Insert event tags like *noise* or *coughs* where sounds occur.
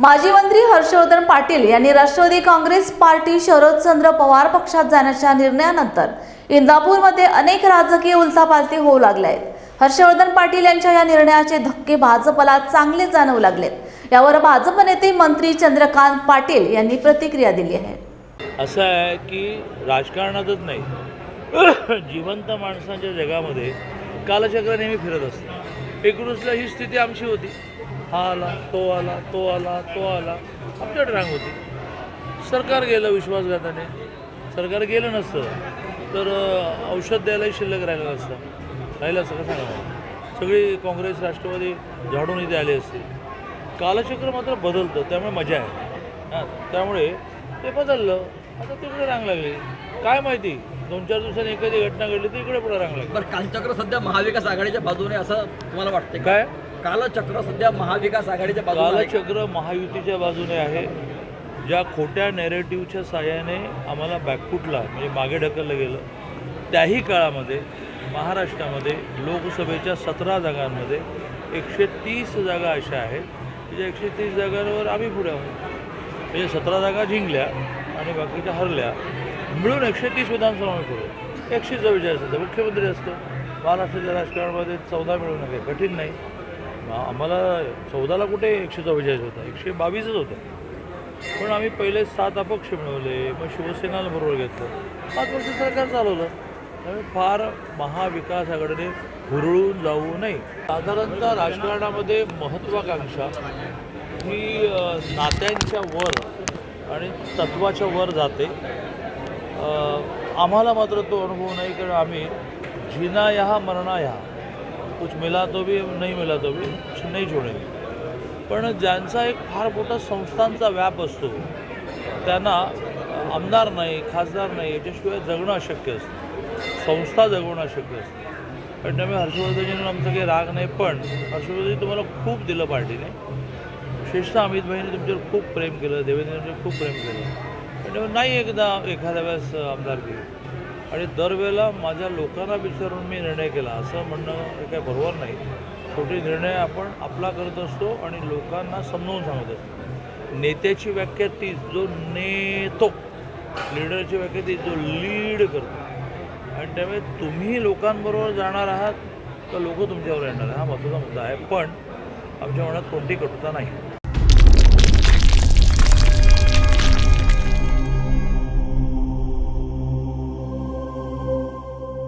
माजी मंत्री हर्षवर्धन पाटील यांनी राष्ट्रवादी काँग्रेस पार्टी शरदचंद्र पवार पक्षात जाण्याच्या निर्णयानंतर इंदापूरमध्ये अनेक राजकीय उलथापालथी होऊ लागल्या आहेत. हर्षवर्धन पाटील यांच्या या निर्णयाचे धक्के भाजपला चांगले जाणवू लागलेत. यावर भाजप नेते मंत्री चंद्रकांत पाटील यांनी प्रतिक्रिया दिली आहे. असं आहे की राजकारणातच नाही. *coughs* जिवंत माणसांच्या जगामध्ये कालचक्र नेहमी फिरत असतं. एकोणीसला ही स्थिती आमची होती. हा आला तो आला तो आला तो आला. आमच्याकडे रांग होती. सरकार गेलं विश्वासघाताने. सरकार गेलं नसतं. तर औषध द्यायलाही शिल्लक राहिलं नसतं. राहिलं असं का सांगा सगळी काँग्रेस राष्ट्रवादी झाडून इथे आले असते. कालचक्र मात्र बदलतं. त्यामुळे मजा आहे. हां त्यामुळे ते बदललं. आता तिकडे रांग लागली. काय माहिती? दोन चार दिवसांनी एखादी घटना घडली तर इकडे पुढे रांग लागली. बरं कालचक्र सध्या महाविकास आघाडीच्या बाजूने असं तुम्हाला वाटते काय? कालचक्र सध्या महाविकास आघाडीच्या बाजूने आहे. कालचक्र महायुतीच्या बाजूने आहे. ज्या खोट्या नेरेटिव्हच्या साह्याने आम्हाला बॅकफुटला म्हणजे मागे ढकललं गेलं. त्याही काळामध्ये महाराष्ट्रामध्ये लोकसभेच्या सतरा जागांमध्ये एकशे तीस जागा अशा आहेत की ज्या एकशे तीस जागांवर आम्ही पुढे आहोत. म्हणजे सतरा जागा जिंकल्या आणि बाकीच्या हरल्या मिळून एकशे तीस विधानसभा आम्ही पुढे एकशे चव्वेचाळीस होतं मुख्यमंत्री असतो. महाराष्ट्राच्या राजकारणामध्ये चौदा मिळवणं काही कठीण नाही. आम्हाला चौदाला कुठे एकशे चव्वेचाळीस होता? एकशे बावीसच होतं. पण आम्ही पहिले सात अपक्ष मिळवले मग शिवसेनाला बरोबर घेतलं. पाच वर्ष सरकार चालवलं. त्यामुळे फार महाविकास आघाडीने हुरळून जाऊ नये. साधारणतः राजकारणामध्ये महत्त्वाकांक्षा ही नात्यांच्या वर आणि तत्वाच्या वर जाते. आम्हाला मात्र तो अनुभव नाही कारण आम्ही जिना या मरणा या कुछ मिला तो भी नाही मिला तो भी कुछ नहीं पण ज्यांचा एक फार मोठा संस्थांचा व्याप असतो त्यांना आमदार नाही खासदार नाही याच्याशिवाय जगणं अशक्य असतं. संस्था जगवणं अशक्य असतं. पण त्यामुळे हर्षवर्धनजींना आमचा काही राग नाही पण हर्षवर्धनजी तुम्हाला खूप दिलं पार्टीने. विशेषतः अमित भाईने तुमच्यावर खूप प्रेम केलं देवेंद्रजींवर खूप प्रेम केलं. पण नाही एकदा एखाद्या वेळेस आमदारकी आणि दरवेळेला माझ्या लोकांना विचारून मी निर्णय केला. असं म्हणणं हे काही बरोबर नाही. छोटे निर्णय आपण आपला करत असतो आणि लोकांना समजावून सांगत असतो. नेत्याची व्याख्या तीच जो नेतो लीडरची व्याख्या तीच जो लीड करतो. आणि त्यामुळे तुम्ही लोकांबरोबर जाणार आहात तर लोक तुमच्यावर येणार हा महत्त्वाचा मुद्दा आहे. पण आमच्या मनात कोणती कटुता नाही.